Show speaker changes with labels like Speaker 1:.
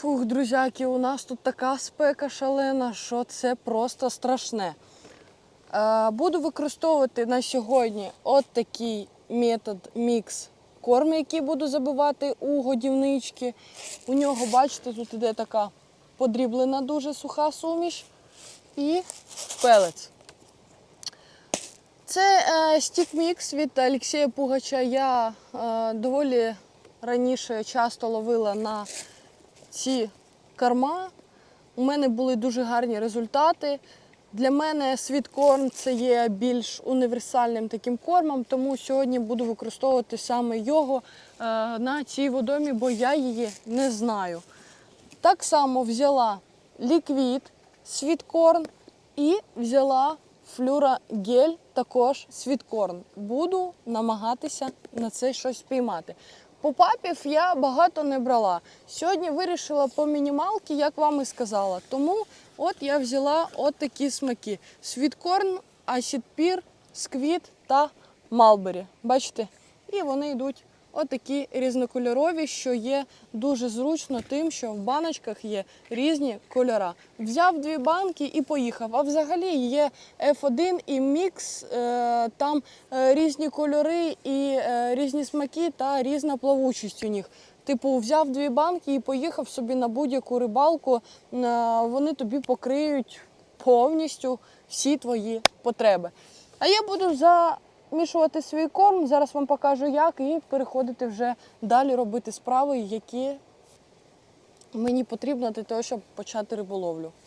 Speaker 1: Фух, друзяки, у нас тут така спека шалена, що це просто страшне. Е, Буду використовувати на сьогодні от такий метод мікс корму, який буду забивати у годівнички. У нього, бачите, тут іде така подріблена дуже суха суміш і пелець. Це е, стік мікс від Олексія Пугача. Я е, доволі раніше часто ловила на ці корма. У мене були дуже гарні результати. Для мене світкорм це є більш універсальним таким кормом, тому сьогодні буду використовувати саме його е, на цій водомі, бо я її не знаю. Так само взяла ліквід, світкорн і взяла флюрагель, також світкорн. Буду намагатися на це щось спіймати. Попапів я багато не брала. Сьогодні вирішила по мінімалки, як вам і сказала. Тому от я взяла от такі смаки: світкорн, асідпір, сквіт та малбері. Бачите? І вони йдуть отакі різнокольорові, що є дуже зручно тим, що в баночках є різні кольора. Взяв дві банки і поїхав. А взагалі є F1 і мікс, е, там е, різні кольори і е, різні смаки та різна плавучість у них. Типу, взяв дві банки і поїхав собі на будь-яку рибалку. Вони тобі покриють повністю всі твої потреби. А я буду замішувати свій корм. Зараз вам покажу як, і переходити вже далі робити справи, які мені потрібно для того, щоб почати риболовлю.